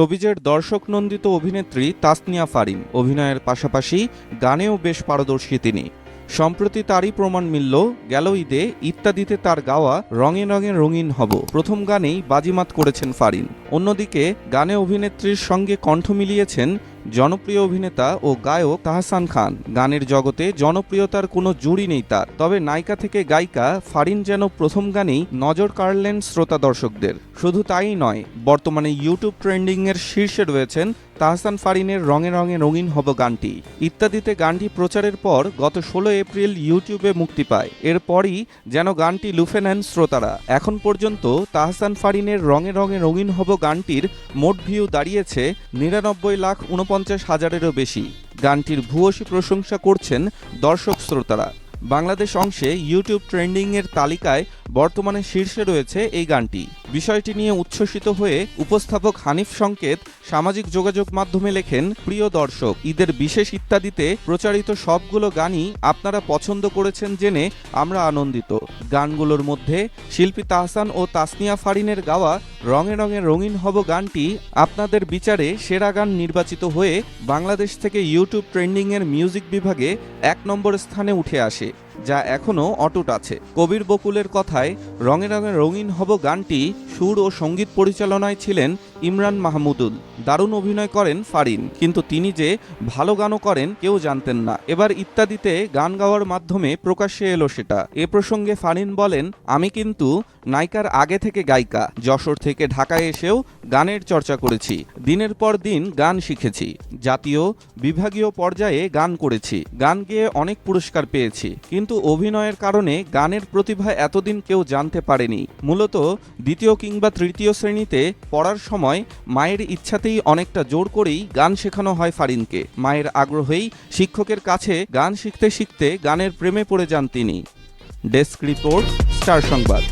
সবিজের দর্শক নন্দিত অভিনেত্রী তাসনিয়া ফারিন। অভিনয়ের পাশাপাশি গানেও বেশ পারদর্শী তিনি। সম্প্রতি তারই প্রমাণ মিলল, গেল ঈদে ইত্যাদিতে তার গাওয়া রঙে রঙে রঙিন হব। প্রথম গানেই বাজিমাত করেছেন ফারিন। অন্যদিকে গানে অভিনেত্রীর সঙ্গে কণ্ঠ মিলিয়েছেন জনপ্রিয় অভিনেতা ও গায়ক তাহসান খান। গানের জগতে জনপ্রিয়তার কোনো জুড়ি নেই তার। তবে নায়িকা থেকে গায়িকা ফারিন যেন প্রথম গানেই নজর কাড়লেন শ্রোতা দর্শকদের। শুধু তাই নয়, বর্তমানে ইউটিউব ট্রেন্ডিংয়ের শীর্ষে রয়েছেন তাহসান ফারিনের রঙে রঙে রঙিন হব গানটি। ইত্যাদিতে গানটি প্রচারের পর গত ষোলো এপ্রিল ইউটিউবে মুক্তি পায়। এরপরই যেন গানটি লুফে নেন শ্রোতারা। এখন পর্যন্ত তাহসান ফারিনের রঙে রঙে রঙিন হব গানটির মোট ভিউ দাঁড়িয়েছে নিরানব্বই লাখ উনপঞ্চাশ হাজারেরও বেশি। গানটির ভূয়সী প্রশংসা করছেন দর্শক শ্রোতারা। বাংলাদেশ অংশে ইউটিউব ট্রেন্ডিংয়ের তালিকায় বর্তমানে শীর্ষে রয়েছে এই গানটি। বিষয়টি নিয়ে উচ্ছ্বসিত হয়ে উপস্থাপক হানিফ সংকেত সামাজিক যোগাযোগ মাধ্যমে লেখেন, প্রিয় দর্শক, ঈদের বিশেষ ইত্যাদিতে প্রচারিত সবগুলো গানই আপনারা পছন্দ করেছেন জেনে আমরা আনন্দিত। গানগুলোর মধ্যে শিল্পী তাহসান ও তাসনিয়া ফারিনের গাওয়া রঙে রঙে রঙিন হব গানটি আপনাদের বিচারে সেরা গান নির্বাচিত হয়ে বাংলাদেশ থেকে ইউটিউব ট্রেন্ডিংয়ের মিউজিক বিভাগে এক নম্বর স্থানে উঠে আসে। যা এখনও অটুট আছে। কবির বকুলের কথায় রঙে রঙে রঙিন হব গানটি সুর ও সংগীত পরিচালনায় ছিলেন ইমরান মাহমুদুল। দারুণ অভিনয় করেন ফারিন। কিন্তু তিনি যে ভালো গানও করেন, কেউ জানতেন না। এবার ইত্যাদিতে গান গাওয়ার মাধ্যমে প্রকাশ্যে এলো সেটা। এ প্রসঙ্গে ফারিন বলেন, আমি কিন্তু নায়িকার আগে থেকে গায়িকা। যশোর থেকে ঢাকায় এসেও গানের চর্চা করেছি। দিনের পর দিন গান শিখেছি। জাতীয় বিভাগীয় পর্যায়ে গান করেছি। গান গেয়ে অনেক পুরস্কার পেয়েছি। কিন্তু অভিনয়ের কারণে গানের প্রতিভা এতদিন কেউ জানতে পারেনি। মূলত দ্বিতীয় কিংবা তৃতীয় শ্রেণীতে পড়ার সময় মায়ের ইচ্ছাতেই অনেকটা জোর করেই গান শেখানো হয় ফারিনকে। মায়ের আগ্রহেই শিক্ষকের কাছে গান শিখতে শিখতে গানের প্রেমে পড়ে যান তিনি। ডেস্ক রিপোর্ট, স্টার সংবাদ।